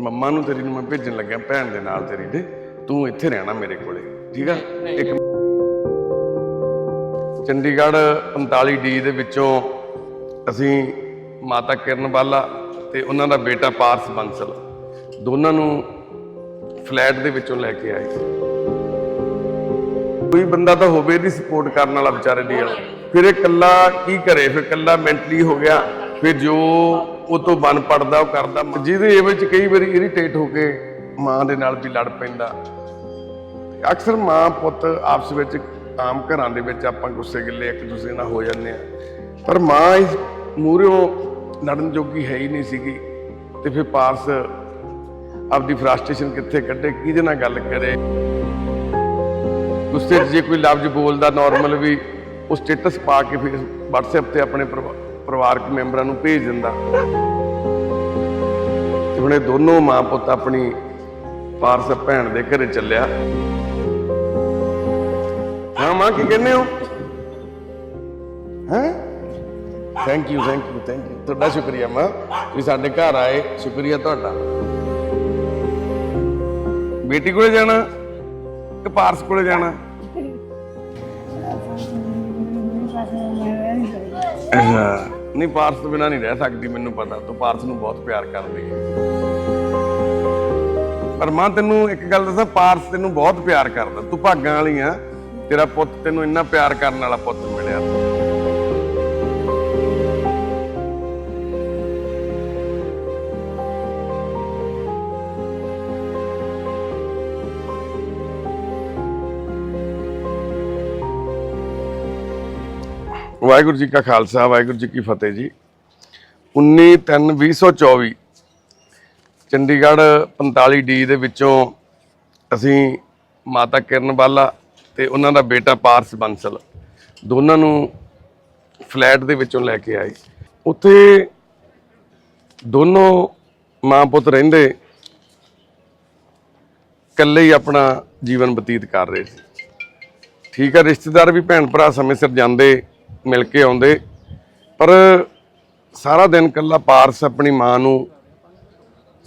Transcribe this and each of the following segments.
ਮੰਮਾ ਨੂੰ ਤੇਰੀ ਨੂੰ ਮੈਂ ਭੇਜਣ ਲੱਗਿਆ, ਭੈਣ ਦੇ ਨਾਲ ਤੇਰੀ ਦੇ। ਤੂੰ ਇੱਥੇ ਰਹਿਣਾ ਮੇਰੇ ਕੋਲੇ, ਠੀਕ ਆ? ਇੱਕ ਚੰਡੀਗੜ੍ਹ 45 ਡੀ ਦੇ ਵਿੱਚੋਂ ਅਸੀਂ ਮਾਤਾ ਕਿਰਨਵਾਲਾ ਤੇ ਉਹਨਾਂ ਦਾ ਬੇਟਾ ਪਾਰਸ ਬੰਸਲ ਦੋਨਾਂ ਨੂੰ ਫਲੈਟ ਦੇ ਵਿੱਚੋਂ ਲੈ ਕੇ ਆਏ। ਕੋਈ ਬੰਦਾ ਤਾਂ ਹੋਵੇ ਦੀ ਸਪੋਰਟ ਕਰਨ ਵਾਲਾ ਵਿਚਾਰੇ ਦੀ। ਵਾਲਾ ਫਿਰ ਇਹ ਇਕੱਲਾ ਕੀ ਕਰੇ? ਫਿਰ ਇਕੱਲਾ ਮੈਂਟਲੀ ਹੋ ਗਿਆ, ਫਿਰ ਜੋ ਉਹ ਤੋਂ ਬਨ ਪੜਦਾ, ਉਹ ਕਰਦਾ ਜਿਹਦੇ ਵਿੱਚ ਕਈ ਵਾਰੀ ਇਰੀਟੇਟ ਹੋ ਕੇ ਮਾਂ ਦੇ ਨਾਲ ਵੀ ਲੜ ਪੈਂਦਾ। ਅਕਸਰ ਮਾਂ ਪੁੱਤ ਆਪਸ ਵਿੱਚ ਆਮ ਘਰਾਂ ਦੇ ਵਿੱਚ ਆਪਾਂ ਗੁੱਸੇ ਗਿੱਲੇ ਇੱਕ ਦੂਸਰੇ ਨਾਲ ਹੋ ਜਾਂਦੇ ਆ ਪਰ ਮਾਂ ਇਸ ਮੂਹਰਿਓਂ ਲੜਨ ਜੋਗੀ ਹੈ ਹੀ ਨਹੀਂ ਸੀਗੀ। ਤੇ ਫਿਰ ਪਾਰਸ ਆਪਦੀ ਫਰਸਟ੍ਰੇਸ਼ਨ ਕਿੱਥੇ ਕੱਢੇ, ਕਿਹਦੇ ਨਾਲ ਗੱਲ ਕਰੇ? ਗੁੱਸੇ 'ਚ ਜੇ ਕੋਈ ਲਫ਼ਜ਼ ਬੋਲਦਾ ਨਾਰਮਲ ਵੀ ਉਹ ਸਟੇਟਸ ਪਾ ਕੇ ਫਿਰ WhatsApp ਤੇ ਆਪਣੇ ਪਰਿਵਾਰ ਪਰਿਵਾਰਕ ਮੈਂਬਰਾਂ ਨੂੰ ਭੇਜ ਦਿੰਦਾ। ਤੇ ਹੁਣ ਇਹ ਦੋਨੋਂ ਮਾਂ ਪੁੱਤ ਆਪਣੀ ਪਾਰਸ ਭੈਣ ਦੇ ਘਰੇ ਚੱਲਿਆ। ਹਾਂ ਮਾਂ ਕੀ ਕਹਿੰਦੇ ਹੋ? ਹੈ? Thank you thank you thank you ਤੁਹਾਡਾ ਸ਼ੁਕਰੀਆ ਮਾਂ ਤੁਸੀਂ ਸਾਡੇ ਘਰ ਆਏ ਸ਼ੁਕਰੀਆ ਤੁਹਾਡਾ। ਬੇਟੀ ਕੋਲੇ ਜਾਣਾ ਕਿ ਪਾਰਸ ਕੋਲੇ ਜਾਣਾ? ਅੱਛਾ। ਨਹੀਂ, ਪਾਰਸ ਤੋਂ ਬਿਨਾ ਨਹੀਂ ਰਹਿ ਸਕਦੀ, ਮੈਨੂੰ ਪਤਾ। ਤੂੰ ਪਾਰਸ ਨੂੰ ਬਹੁਤ ਪਿਆਰ ਕਰਦੀ ਹੈ। ਪਰ ਮਾਂ, ਤੈਨੂੰ ਇੱਕ ਗੱਲ ਦੱਸਾਂ, ਪਾਰਸ ਤੈਨੂੰ ਬਹੁਤ ਪਿਆਰ ਕਰਦਾ। ਤੂੰ ਭਾਗਾਂ ਵਾਲੀ ਆ। ਤੇਰਾ ਪੁੱਤ ਤੈਨੂੰ ਇੰਨਾ ਪਿਆਰ ਕਰਨ ਵਾਲਾ ਪੁੱਤ ਮਿਲਿਆ। ਵਾਹਿਗੁਰੂ ਜੀ ਕਾ ਖਾਲਸਾ, ਵਾਹਿਗੁਰੂ ਜੀ ਕੀ ਫਤਿਹ ਜੀ। 19/3/2024 ਚੰਡੀਗੜ੍ਹ 45 ਡੀ ਦੇ ਵਿੱਚੋਂ ਅਸੀਂ ਮਾਤਾ ਕਿਰਨ ਕਿਰਨਵਾਲਾ ਤੇ ਉਹਨਾਂ ਦਾ ਬੇਟਾ ਪਾਰਸ ਬੰਸਲ ਦੋਨਾਂ ਨੂੰ ਫਲੈਟ ਦੇ ਵਿੱਚੋਂ ਲੈ ਕੇ ਆਏ। ਉੱਥੇ ਦੋਨੋਂ ਮਾਂ ਪੁੱਤ ਰਹਿੰਦੇ, ਇਕੱਲੇ ਹੀ ਆਪਣਾ ਜੀਵਨ ਬਤੀਤ ਕਰ ਰਹੇ ਸੀ। ਠੀਕ ਹੈ ਰਿਸ਼ਤੇਦਾਰ ਵੀ ਭੈਣ ਭਰਾ ਸਮੇਂ ਸਿਰ ਜਾਂਦੇ ਮਿਲ ਕੇ ਆਉਂਦੇ। ਪਰ ਸਾਰਾ ਦਿਨ ਕੱਲਾ ਪਾਰਸ ਆਪਣੀ ਮਾਂ ਨੂੰ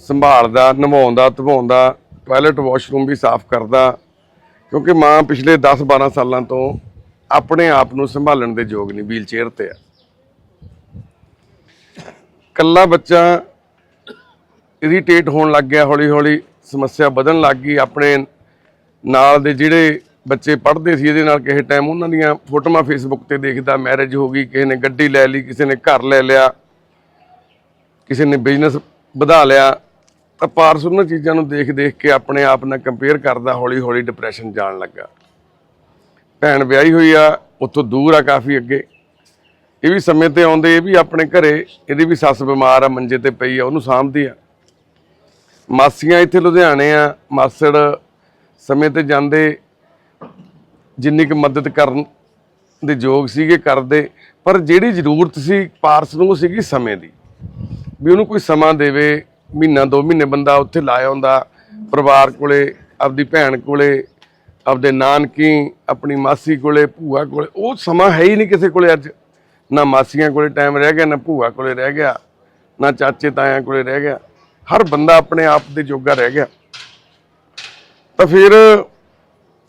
ਸੰਭਾਲਦਾ ਨਿਭਾਉਂਦਾ ਧਵਾਉਂਦਾ ਟਾਇਲਟ ਵਾਸ਼ਰੂਮ ਵੀ ਸਾਫ਼ ਕਰਦਾ, ਕਿਉਂਕਿ ਮਾਂ ਪਿਛਲੇ 10-12 ਸਾਲਾਂ ਤੋਂ ਆਪਣੇ ਆਪ ਨੂੰ ਸੰਭਾਲਣ ਦੇ ਯੋਗ ਨਹੀਂ ਵੀਲ ਚੇਅਰ ਤੇ ਆ। ਕੱਲਾ ਬੱਚਾ ਇਰੀਟੇਟ ਹੋਣ ਲੱਗ ਗਿਆ, ਹੌਲੀ-ਹੌਲੀ ਸਮੱਸਿਆ ਵਧਣ ਲੱਗ ਗਈ, ਆਪਣੇ ਨਾਲ ਦੇ ਜਿਹੜੇ ਬੱਚੇ ਪੜ੍ਹਦੇ ਸੀ ਇਹਦੇ ਨਾਲ ਕਿਸੇ ਟਾਈਮ ਉਹਨਾਂ ਦੀਆਂ ਫੋਟੋਆਂ ਫੇਸਬੁੱਕ ਤੇ ਦੇਖਦਾ ਮੈਰਿਜ ਹੋ ਗਈ, ਕਿਸੇ ਨੇ ਗੱਡੀ ਲੈ ਲਈ, ਕਿਸੇ ਨੇ ਘਰ ਲੈ ਲਿਆ, ਕਿਸੇ ਨੇ ਬਿਜ਼ਨਸ ਵਧਾ ਲਿਆ, ਤਾਂ ਪਾਰਸ ਉਹਨਾਂ ਚੀਜ਼ਾਂ ਨੂੰ ਦੇਖ ਦੇਖ ਕੇ ਆਪਣੇ ਆਪ ਨਾਲ ਕੰਪੇਅਰ ਕਰਦਾ, ਹੌਲੀ ਹੌਲੀ ਡਿਪਰੈਸ਼ਨ ਜਾਣ ਲੱਗਾ। ਭੈਣ ਵਿਆਹੀ ਹੋਈ ਆ, ਉੱਥੋਂ ਦੂਰ ਆ ਕਾਫੀ ਅੱਗੇ। ਇਹ ਵੀ ਸਮੇਂ ਤੇ ਆਉਂਦੇ, ਇਹ ਵੀ ਆਪਣੇ ਘਰੇ, ਇਹਦੀ ਵੀ ਸੱਸ ਬਿਮਾਰ ਆ, ਮੰਜੇ ਤੇ ਪਈ ਆ, ਉਹਨੂੰ ਸਾਂਭਦੀ ਆ। ਮਾਸੀਆਂ ਇੱਥੇ ਲੁਧਿਆਣੇ ਆ, ਮਾਸੜ ਸਮੇਂ ਤੇ ਜਾਂਦੇ ਜਿੰਨੀ ਕੁ ਮਦਦ ਕਰਨ ਦੇ ਯੋਗ ਸੀਗੇ, ਕਰਦੇ। ਪਰ ਜਿਹੜੀ ਜ਼ਰੂਰਤ ਸੀ ਪਾਰਸ ਨੂੰ ਸੀਗੀ ਸਮੇਂ ਦੀ। ਵੀ ਉਹਨੂੰ ਕੋਈ ਸਮਾਂ ਦੇਵੇ, ਮਹੀਨਾ, ਦੋ ਮਹੀਨੇ ਬੰਦਾ ਉੱਥੇ ਲਾਇਆ ਹੁੰਦਾ ਪਰਿਵਾਰ ਕੋਲੇ, ਆਪਦੀ ਭੈਣ ਕੋਲੇ, ਆਪਦੇ ਨਾਨਕੀ, ਆਪਣੀ ਮਾਸੀ ਕੋਲੇ, ਭੂਆ ਕੋਲੇ। ਉਹ ਸਮਾਂ ਹੈ ਹੀ ਨਹੀਂ ਕਿਸੇ ਕੋਲੇ ਅੱਜ। ਨਾ ਮਾਸੀਆਂ ਕੋਲੇ ਟਾਈਮ ਰਹਿ ਗਿਆ, ਨਾ ਭੂਆ ਕੋਲੇ ਰਹਿ ਗਿਆ, ਨਾ ਚਾਚੇ ਤਾਇਆਂ ਕੋਲੇ ਰਹਿ ਗਿਆ। ਹਰ ਬੰਦਾ ਆਪਣੇ ਆਪ ਦੇ ਜੋਗਾ ਰਹਿ ਗਿਆ। ਤਾਂ ਫਿਰ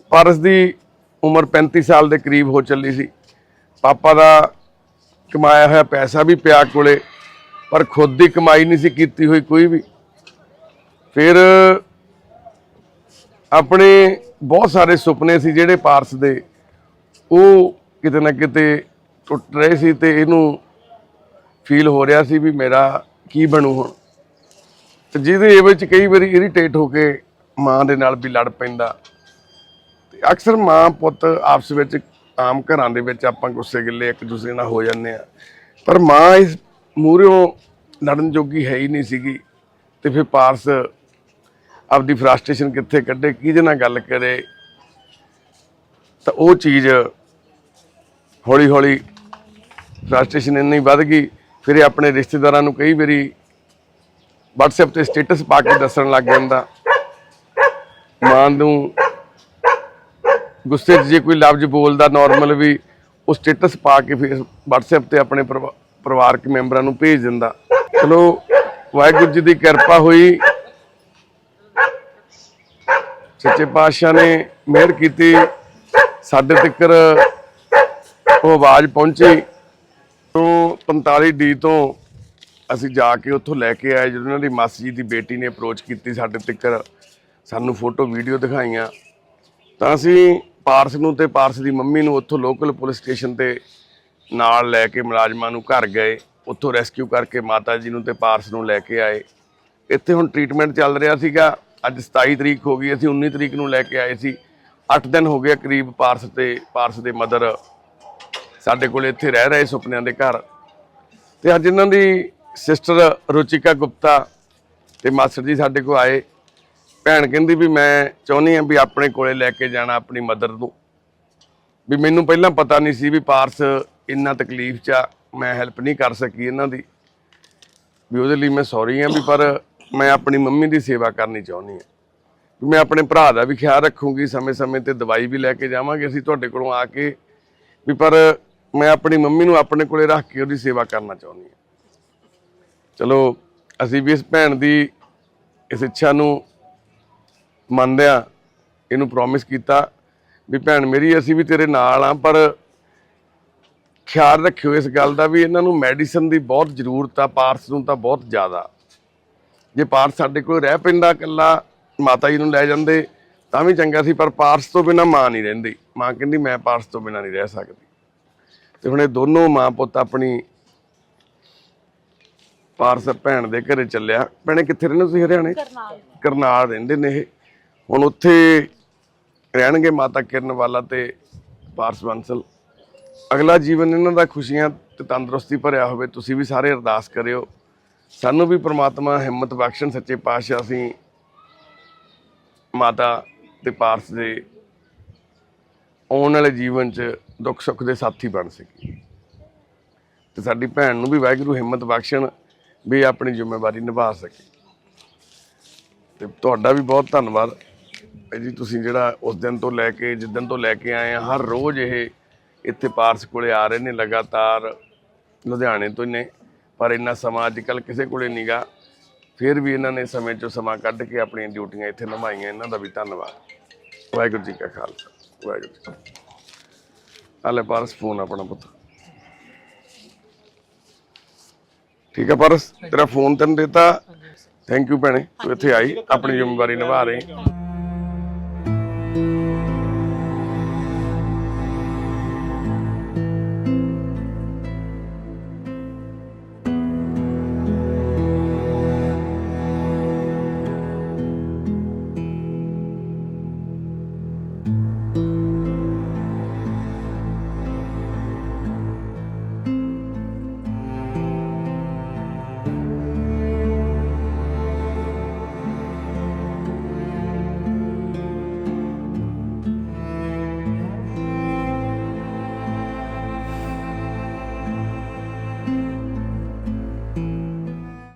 ਪਾਰਸ ਦੀ ਉਮਰ 35 ਸਾਲ ਦੇ ਕਰੀਬ ਹੋ ਚੱਲੀ ਸੀ। ਪਾਪਾ ਦਾ ਕਮਾਇਆ ਹੋਇਆ ਪੈਸਾ ਵੀ ਪਿਆ ਕੋਲੇ, ਪਰ ਖੁਦ ਦੀ ਕਮਾਈ ਨਹੀਂ ਸੀ ਕੀਤੀ ਹੋਈ ਕੋਈ ਵੀ। ਫਿਰ ਆਪਣੇ ਬਹੁਤ ਸਾਰੇ ਸੁਪਨੇ ਸੀ ਜਿਹੜੇ ਪਾਰਸ ਦੇ, ਉਹ ਕਿਤੇ ਨਾ ਕਿਤੇ ਟੁੱਟ ਰਹੇ ਸੀ ਤੇ ਇਹਨੂੰ ਫੀਲ ਹੋ ਰਿਹਾ ਸੀ ਵੀ ਮੇਰਾ ਕੀ ਬਣੂ ਹੁਣ। ਤੇ ਜਿਹਦੇ ਇਹ ਵਿੱਚ ਕਈ ਵਾਰੀ ਇਰੀਟੇਟ ਹੋ ਕੇ ਮਾਂ ਦੇ ਨਾਲ ਵੀ ਲੜ ਪੈਂਦਾ। ਅਕਸਰ ਮਾਂ ਪੁੱਤ ਆਪਸ ਵਿੱਚ ਆਮ ਘਰਾਂ ਦੇ ਵਿੱਚ ਆਪਾਂ ਗੁੱਸੇ ਗਿੱਲੇ ਇੱਕ ਦੂਸਰੇ ਨਾਲ ਹੋ ਜਾਂਦੇ ਆ ਪਰ ਮਾਂ ਇਸ ਮੂਹਰਿਓਂ ਲੜਨ ਜੋਗੀ ਹੈ ਹੀ ਨਹੀਂ ਸੀਗੀ ਤੇ ਫਿਰ ਪਾਰਸ ਆਪਦੀ ਫਰਸਟ੍ਰੇਸ਼ਨ ਕਿੱਥੇ ਕੱਢੇ, ਕਿਹਦੇ ਨਾਲ ਗੱਲ ਕਰੇ? ਤਾਂ ਉਹ ਚੀਜ਼ ਹੌਲੀ ਹੌਲੀ ਫਰਸਟ੍ਰੇਸ਼ਨ ਇੰਨੀ ਵੱਧ ਗਈ, ਫਿਰ ਇਹ ਆਪਣੇ ਰਿਸ਼ਤੇਦਾਰਾਂ ਨੂੰ ਕਈ ਵਾਰੀ WhatsApp ਤੇ ਸਟੇਟਸ ਪਾ ਕੇ ਦੱਸਣ ਲੱਗ ਜਾਂਦਾ। ਮਾਂ ਨੂੰ ਗੁੱਸੇ 'ਚ ਜੇ ਕੋਈ ਲਫ਼ਜ਼ ਬੋਲਦਾ ਨਾਰਮਲ ਵੀ ਉਹ ਸਟੇਟਸ ਪਾ ਕੇ ਫਿਰ WhatsApp ਤੇ ਆਪਣੇ ਪਰਿਵਾ- ਪਰਿਵਾਰਕ ਮੈਂਬਰਾਂ ਨੂੰ ਭੇਜ ਦਿੰਦਾ। ਚਲੋ, ਵਾਹਿਗੁਰੂ ਜੀ ਦੀ ਕਿਰਪਾ ਹੋਈ। ਸੱਚੇ ਪਾਤਸ਼ਾਹ ਨੇ ਮਿਹਰ ਕੀਤੀ। ਸਾਡੇ ਤੱਕਰ ਉਹ ਆਵਾਜ਼ ਪਹੁੰਚੀ। ਤੋਂ 45 ਡੀ ਤੋਂ ਅਸੀਂ ਜਾ ਕੇ ਉੱਥੋਂ ਲੈ ਕੇ ਆਏ। ਜਦੋਂ ਉਹਨਾਂ ਦੀ ਮਾਸੀ ਜੀ ਦੀ ਬੇਟੀ ਨੇ ਅਪਰੋਚ ਕੀਤੀ ਸਾਡੇ ਤੱਕਰ, ਸਾਨੂੰ ਫੋਟੋ ਵੀਡੀਓ ਦਿਖਾਈਆਂ। ਤਾਂ ਅਸੀਂ ਪਾਰਸ ਨੂੰ ਤੇ ਪਾਰਸ ਦੀ ਮੰਮੀ ਨੂੰ ਉੱਥੋਂ ਲੋਕਲ ਪੁਲਿਸ ਸਟੇਸ਼ਨ ਤੇ ਨਾਲ ਲੈ ਕੇ ਮੁਲਾਜ਼ਮਾਂ ਨੂੰ ਘਰ ਗਏ, ਉੱਥੋਂ ਰੈਸਕਿਊ ਕਰਕੇ ਮਾਤਾ ਜੀ ਨੂੰ ਤੇ ਪਾਰਸ ਨੂੰ ਲੈ ਕੇ ਆਏ। ਇੱਥੇ ਹੁਣ ਟ੍ਰੀਟਮੈਂਟ ਚੱਲ ਰਿਹਾ ਸੀਗਾ, ਅੱਜ 27 ਤਰੀਕ ਹੋ ਗਈ, ਅਸੀਂ 19 ਤਰੀਕ ਨੂੰ ਲੈ ਕੇ ਆਏ ਸੀ। 8 ਦਿਨ ਹੋ ਗਏ ਕਰੀਬ ਪਾਰਸ ਤੇ, ਪਾਰਸ ਦੇ ਮਦਰ ਸਾਡੇ ਕੋਲ ਇੱਥੇ ਰਹਿ ਰਹੇ ਸੁਪਨਿਆਂ ਦੇ ਘਰ। ਤੇ ਅੱਜ ਇਹਨਾਂ ਦੀ ਸਿਸਟਰ ਰੁਚਿਕਾ ਗੁਪਤਾ ਤੇ ਮਾਸਟਰ ਜੀ ਸਾਡੇ ਕੋਲ ਆਏ। ਭੈਣ ਕਹਿੰਦੀ ਵੀ ਮੈਂ ਚਾਹੁੰਦੀ ਆ ਵੀ ਆਪਣੇ ਕੋਲੇ ਲੈ ਕੇ ਜਾਣਾ ਆਪਣੀ ਮਦਰ ਨੂੰ। ਵੀ ਮੈਨੂੰ ਪਹਿਲਾਂ ਪਤਾ ਨਹੀਂ ਸੀ ਵੀ ਪਾਰਸ ਇੰਨਾ ਤਕਲੀਫ 'ਚ ਆ, ਮੈਂ ਹੈਲਪ ਨਹੀਂ ਕਰ ਸਕੀ ਇਹਨਾਂ ਦੀ। ਵੀ ਉਹਦੇ ਲਈ ਮੈਂ ਸੌਰੀ ਆ ਵੀ ਪਰ ਮੈਂ ਆਪਣੀ ਮੰਮੀ ਦੀ ਸੇਵਾ ਕਰਨੀ ਚਾਹੁੰਦੀ ਆ ਵੀ ਮੈਂ ਆਪਣੇ ਭਰਾ ਦਾ ਵੀ ਖਿਆਲ ਰੱਖੂੰਗੀ, ਸਮੇਂ-ਸਮੇਂ ਤੇ ਦਵਾਈ ਵੀ ਲੈ ਕੇ ਜਾਵਾਂਗੇ, ਅਸੀਂ ਤੁਹਾਡੇ ਕੋਲੋਂ ਆ ਕੇ ਵੀ ਪਰ ਮੈਂ ਆਪਣੀ ਮੰਮੀ ਨੂੰ ਆਪਣੇ ਕੋਲੇ ਰੱਖ ਕੇ ਉਹਦੀ ਸੇਵਾ ਕਰਨਾ ਚਾਹੁੰਦੀ ਆ ਚਲੋ, ਅਸੀਂ ਵੀ ਇਸ ਭੈਣ ਦੀ ਇਸ ਇੱਛਾ ਨੂੰ ਮੰਨਦਿਆਂ ਇਹਨੂੰ ਪ੍ਰੋਮਿਸ ਕੀਤਾ ਵੀ ਭੈਣ ਮੇਰੀ ਅਸੀਂ ਵੀ ਤੇਰੇ ਨਾਲ ਆ ਪਰ ਖਿਆਲ ਰੱਖਿਓ ਇਸ ਗੱਲ ਦਾ ਵੀ ਇਹਨਾਂ ਨੂੰ ਮੈਡੀਸਨ ਦੀ ਬਹੁਤ ਜ਼ਰੂਰਤ ਆ ਪਾਰਸ ਨੂੰ ਤਾਂ ਬਹੁਤ ਜ਼ਿਆਦਾ। ਜੇ ਪਾਰਸ ਸਾਡੇ ਕੋਲ ਰਹਿ ਪੈਂਦਾ ਇਕੱਲਾ ਮਾਤਾ ਜੀ ਨੂੰ ਲੈ ਜਾਂਦੇ ਤਾਂ ਵੀ ਚੰਗਾ ਸੀ ਪਰ ਪਾਰਸ ਤੋਂ ਬਿਨਾ ਮਾਂ ਨਹੀਂ ਰਹਿੰਦੀ। ਮਾਂ ਕਹਿੰਦੀ ਮੈਂ ਪਾਰਸ ਤੋਂ ਬਿਨਾ ਨਹੀਂ ਰਹਿ ਸਕਦੀ। ਤੇ ਹੁਣ ਇਹ ਦੋਨੋਂ ਮਾਂ ਪੁੱਤ ਆਪਣੀ ਪਾਰਸ ਭੈਣ ਦੇ ਘਰੇ ਚੱਲਿਆ। ਭੈਣੇ ਕਿੱਥੇ ਰਹਿੰਦੇ ਤੁਸੀਂ ਹਰਿਆਣੇ? ਕਰਨਾਲ ਰਹਿੰਦੇ ਨੇ ਇਹ। ਹੁਣ ਉੱਥੇ ਰਹਿਣਗੇ ਮਾਤਾ ਕਿਰਨ ਵਾਲਾ ਤੇ ਪਾਰਸ ਬੰਸਲ। ਅਗਲਾ ਜੀਵਨ ਇਹਨਾਂ ਦਾ ਖੁਸ਼ੀਆਂ ਤੇ ਤੰਦਰੁਸਤੀ ਭਰਿਆ ਹੋਵੇ, ਤੁਸੀਂ ਵੀ ਸਾਰੇ ਅਰਦਾਸ ਕਰਿਓ। ਸਾਨੂੰ ਵੀ ਪ੍ਰਮਾਤਮਾ ਹਿੰਮਤ ਬਖਸ਼ਣ, ਸੱਚੇ ਪਾਤਸ਼ਾਹ ਅਸੀਂ ਮਾਤਾ ਤੇ ਪਾਰਸ ਦੇ ਆਉਣ ਵਾਲੇ ਜੀਵਨ 'ਚ ਦੁੱਖ ਸੁੱਖ ਦੇ ਸਾਥੀ ਬਣ ਸਕੀ ਤੇ ਸਾਡੀ ਭੈਣ ਨੂੰ ਵੀ ਵਾਹਿਗੁਰੂ ਹਿੰਮਤ ਬਖਸ਼ਣ ਵੀ ਆਪਣੀ ਜ਼ਿੰਮੇਵਾਰੀ ਨਿਭਾ ਸਕੇ। ਤੇ ਤੁਹਾਡਾ ਵੀ ਬਹੁਤ ਧੰਨਵਾਦ। ਜੀ ਤੁਸੀਂ ਜਿਹੜਾ ਉਸ ਦਿਨ ਤੋਂ ਲੈ ਕੇ ਜਿੱਦਣ ਤੋਂ ਲੈ ਕੇ ਆਏ ਆ ਹਰ ਰੋਜ਼ ਇਹ ਇੱਥੇ ਪਾਰਸ ਕੋਲੇ ਆ ਰਹੇ ਨੇ ਲਗਾਤਾਰ ਲੁਧਿਆਣੇ ਤੋਂ ਨੇ ਪਰ ਇੰਨਾ ਸਮਾਂ ਅੱਜ ਕੱਲ ਕਿਸੇ ਕੋਲੇ ਨਹੀਂਗਾ ਫਿਰ ਵੀ ਇਹਨਾਂ ਨੇ ਸਮੇਂ ਚੋਂ ਸਮਾਂ ਕੱਢ ਕੇ ਆਪਣੀਆਂ ਡਿਊਟੀਆਂ ਇੱਥੇ ਨਿਭਾਈਆਂ ਇਹਨਾਂ ਦਾ ਵੀ ਧੰਨਵਾਦ। ਵਾਹਿਗੁਰੂ ਜੀ ਕਾ ਖਾਲਸਾ ਵਾਹਿਗੁਰੂ ਜੀ। ਆਲੇ ਪਾਰਸ ਫੋਨ ਆਪਣਾ ਪੁੱਤ। ਠੀਕ ਹੈ ਪਾਰਸ ਤੇਰਾ ਫੋਨ ਤੈਨੂੰ ਦਿੱਤਾ। ਥੈਂਕ ਯੂ ਭੈਣੇ ਤੂੰ ਇੱਥੇ ਆਈ ਆਪਣੀ ਜ਼ਿੰਮੇਵਾਰੀ ਨਿਭਾ ਰਹੀ।